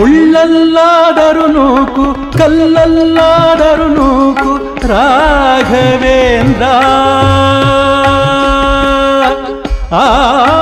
ಮುಳ್ಳಲ್ಲಾದರೂ ನೂಕು ಕಲ್ಲಲ್ಲಾದರೂ ನೂಕು ರಾಘವೇಂದ್ರ ಆ